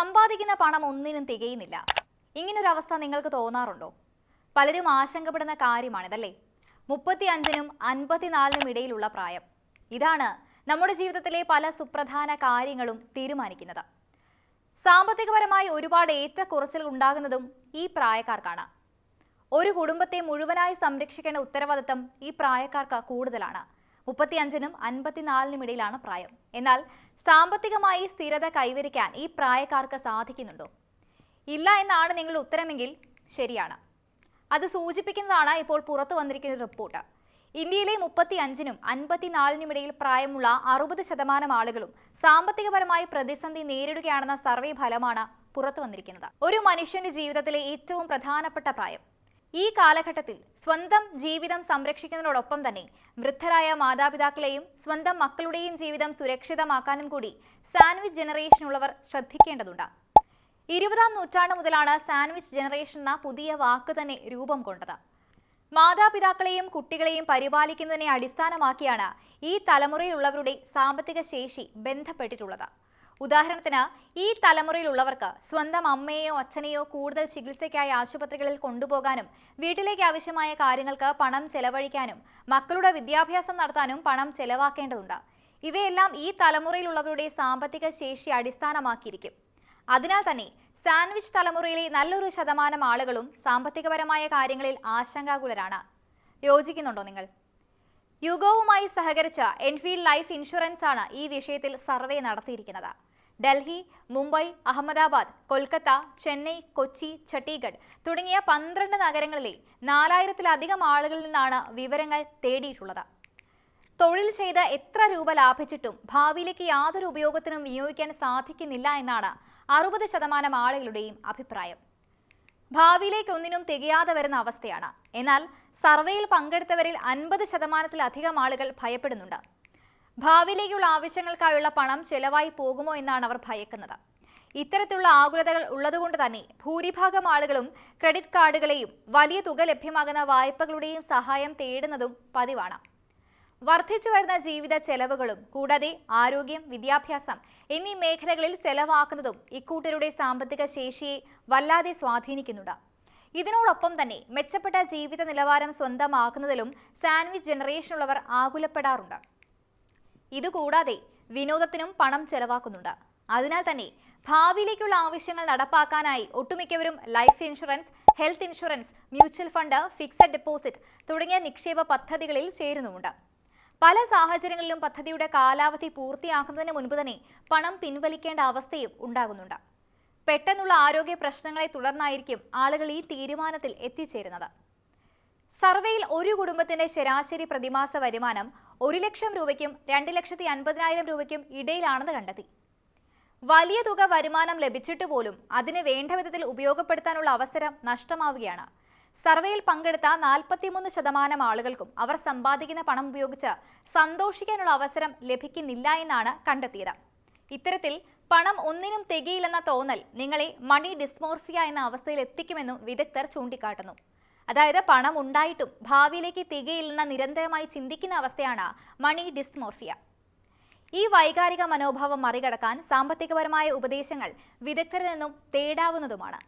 സമ്പാദിക്കുന്ന പണം ഒന്നിനും തികയുന്നില്ല. ഇങ്ങനൊരവസ്ഥ നിങ്ങൾക്ക് തോന്നാറുണ്ടോ? പലരും ആശങ്കപ്പെടുന്ന കാര്യമാണിതല്ലേ? മുപ്പത്തി അഞ്ചിനും അൻപത്തിനാലിനും ഇടയിലുള്ള പ്രായം. ഇതാണ് നമ്മുടെ ജീവിതത്തിലെ പല സുപ്രധാന കാര്യങ്ങളും തീരുമാനിക്കുന്നത്. സാമ്പത്തികപരമായി ഒരുപാട് ഏറ്റക്കുറച്ചിലുകൾ ഉണ്ടാകുന്നതും ഈ പ്രായക്കാർക്കാണ്. ഒരു കുടുംബത്തെ മുഴുവനായി സംരക്ഷിക്കേണ്ട ഉത്തരവാദിത്തം ഈ പ്രായക്കാർക്ക് കൂടുതലാണ്. മുപ്പത്തിയഞ്ചിനും അൻപത്തിനാലിനും ഇടയിലാണ് പ്രായം. എന്നാൽ സാമ്പത്തികമായി സ്ഥിരത കൈവരിക്കാൻ ഈ പ്രായക്കാർക്ക് സാധിക്കുന്നുണ്ടോ? ഇല്ല എന്നാണ് നിങ്ങൾ ഉത്തരമെങ്കിൽ ശരിയാണ്. അത് സൂചിപ്പിക്കുന്നതാണ് ഇപ്പോൾ പുറത്തു വന്നിരിക്കുന്ന റിപ്പോർട്ട്. ഇന്ത്യയിലെ മുപ്പത്തി അഞ്ചിനും അൻപത്തിനാലിനും ഇടയിൽ പ്രായമുള്ള അറുപത് ശതമാനം ആളുകളും സാമ്പത്തികപരമായി പ്രതിസന്ധി നേരിടുകയാണെന്ന സർവേ ഫലമാണ് പുറത്തു വന്നിരിക്കുന്നത്. ഒരു മനുഷ്യന്റെ ജീവിതത്തിലെ ഏറ്റവും പ്രധാനപ്പെട്ട പ്രായം. ഈ കാലഘട്ടത്തിൽ സ്വന്തം ജീവിതം സംരക്ഷിക്കുന്നതിനോടൊപ്പം തന്നെ വൃദ്ധരായ മാതാപിതാക്കളെയും സ്വന്തം മക്കളുടെയും ജീവിതം സുരക്ഷിതമാക്കാനും കൂടി സാൻഡ്വിച്ച് ജനറേഷനുള്ളവർ ശ്രദ്ധിക്കേണ്ടതുണ്ട്. ഇരുപതാം നൂറ്റാണ്ട് മുതലാണ് സാൻഡ്വിച്ച് ജനറേഷൻ എന്ന പുതിയ വാക്ക് തന്നെ രൂപം കൊണ്ടത്. മാതാപിതാക്കളെയും കുട്ടികളെയും പരിപാലിക്കുന്നതിനെ അടിസ്ഥാനമാക്കിയാണ് ഈ തലമുറയിലുള്ളവരുടെ സാമ്പത്തിക ശേഷി ബന്ധപ്പെട്ടിട്ടുള്ളത്. ഉദാഹരണത്തിന് ഈ തലമുറയിലുള്ളവർക്ക് സ്വന്തം അമ്മയെയോ അച്ഛനെയോ കൂടുതൽ ചികിത്സയ്ക്കായി ആശുപത്രികളിൽ കൊണ്ടുപോകാനും വീട്ടിലേക്ക് ആവശ്യമായ കാര്യങ്ങൾക്ക് പണം ചെലവഴിക്കാനും മക്കളുടെ വിദ്യാഭ്യാസം നടത്താനും പണം ചെലവാക്കേണ്ടതുണ്ട്. ഇവയെല്ലാം ഈ തലമുറയിലുള്ളവരുടെ സാമ്പത്തിക ശേഷി അടിസ്ഥാനമാക്കിയിരിക്കും. അതിനാൽ തന്നെ സാൻഡ്വിച്ച് തലമുറയിലെ നല്ലൊരു ശതമാനം ആളുകളും സാമ്പത്തികപരമായ കാര്യങ്ങളിൽ ആശങ്കാകുലരാണ്. യോജിക്കുന്നുണ്ടോ നിങ്ങൾ? യുഗവുമായി സഹകരിച്ച എൻഫീൽഡ് ലൈഫ് ഇൻഷുറൻസ് ആണ് ഈ വിഷയത്തിൽ സർവേ നടത്തിയിരിക്കുന്നത്. ഡൽഹി മുംബൈ അഹമ്മദാബാദ് കൊൽക്കത്ത ചെന്നൈ കൊച്ചി ഛത്തീഗഡ് തുടങ്ങിയ പന്ത്രണ്ട് നഗരങ്ങളിലെ നാലായിരത്തിലധികം ആളുകളിൽ നിന്നാണ് വിവരങ്ങൾ തേടിയിട്ടുള്ളത്. തൊഴിൽ ചെയ്ത് എത്ര രൂപ ലാഭിച്ചിട്ടും ഭാവിയിലേക്ക് യാതൊരു ഉപയോഗത്തിനും വിനിയോഗിക്കാൻ സാധിക്കുന്നില്ല എന്നാണ് അറുപത് ശതമാനം ആളുകളുടെയും അഭിപ്രായം. ഭാവിയിലേക്ക് ഒന്നിനും തികയാതെ വരുന്ന അവസ്ഥയാണ്. എന്നാൽ സർവേയിൽ പങ്കെടുത്തവരിൽ അൻപത് ശതമാനത്തിലധികം ആളുകൾ ഭയപ്പെടുന്നുണ്ട്. ഭാവിയിലേക്കുള്ള ആവശ്യങ്ങൾക്കായുള്ള പണം ചെലവായി പോകുമോ എന്നാണ് അവർ ഭയക്കുന്നത്. ഇത്തരത്തിലുള്ള ആകുലതകൾ ഉള്ളതുകൊണ്ട് തന്നെ ഭൂരിഭാഗം ആളുകളും ക്രെഡിറ്റ് കാർഡുകളെയും വലിയ തുക ലഭ്യമാകുന്ന വായ്പകളുടെയും സഹായം തേടുന്നതും പതിവാണ്. വർദ്ധിച്ചു വരുന്ന ജീവിത ചെലവുകളും കൂടാതെ ആരോഗ്യം വിദ്യാഭ്യാസം എന്നീ മേഖലകളിൽ ചെലവാക്കുന്നതും ഇക്കൂട്ടരുടെ സാമ്പത്തിക ശേഷിയെ വല്ലാതെ സ്വാധീനിക്കുന്നുണ്ട്. ഇതിനോടൊപ്പം തന്നെ മെച്ചപ്പെട്ട ജീവിത നിലവാരം സ്വന്തമാക്കുന്നതിലും സാൻഡ്വിച്ച് ജനറേഷനുള്ളവർ ആകുലപ്പെടാറുണ്ട്. ഇതുകൂടാതെ വിനോദത്തിനും പണം ചെലവാക്കുന്നുണ്ട്. അതിനാൽ തന്നെ ഭാവിയിലേക്കുള്ള ആവശ്യങ്ങൾ നടപ്പാക്കാനായി ഒട്ടുമിക്കവരും life insurance health insurance mutual fund fixed deposit തുടങ്ങിയ നിക്ഷേപ പദ്ധതികളിൽ ചേരുന്നുമുണ്ട്. പല സാഹചര്യങ്ങളിലും പദ്ധതിയുടെ കാലാവധി പൂർത്തിയാക്കുന്നതിന് മുൻപ് തന്നെ പണം പിൻവലിക്കേണ്ട അവസ്ഥയും ഉണ്ടാകുന്നുണ്ട്. പെട്ടെന്നുള്ള ആരോഗ്യ പ്രശ്നങ്ങളെ തുടർന്നായിരിക്കും ആളുകൾ ഈ തീരുമാനത്തിൽ എത്തിച്ചേരുന്നത്. സർവേയിൽ ഒരു കുടുംബത്തിന്റെ ശരാശരി പ്രതിമാസ വരുമാനം ഒരു ലക്ഷം രൂപയ്ക്കും രണ്ട് ലക്ഷത്തി അൻപതിനായിരം രൂപയ്ക്കും ഇടയിലാണെന്ന് കണ്ടെത്തി. വലിയ തുക വരുമാനം ലഭിച്ചിട്ട് പോലും അതിന് വേണ്ട വിധത്തിൽ ഉപയോഗപ്പെടുത്താനുള്ള അവസരം നഷ്ടമാവുകയാണ്. സർവേയിൽ പങ്കെടുത്ത നാൽപ്പത്തിമൂന്ന് ശതമാനം ആളുകൾക്കും അവർ സമ്പാദിക്കുന്ന പണം ഉപയോഗിച്ച് സന്തോഷിക്കാനുള്ള അവസരം ലഭിക്കുന്നില്ല എന്നാണ് കണ്ടെത്തിയത്. ഇത്തരത്തിൽ പണം ഒന്നിനും തികയില്ലെന്ന തോന്നൽ നിങ്ങളെ മണി ഡിസ്മോർഫിയ എന്ന അവസ്ഥയിൽ എത്തിക്കുമെന്നും വിദഗ്ധർ ചൂണ്ടിക്കാട്ടുന്നു. അതായത് പണം ഉണ്ടായിട്ടും ഭാവിയിലേക്ക് തികയില്ലെന്ന നിരന്തരമായി ചിന്തിക്കുന്ന അവസ്ഥയാണ് മണി ഡിസ്മോർഫിയ. ഈ വൈകാരിക മനോഭാവം മറികടക്കാൻ സാമ്പത്തികപരമായ ഉപദേശങ്ങൾ വിദഗ്ധരിൽ നിന്നും തേടാവുന്നതുമാണ്.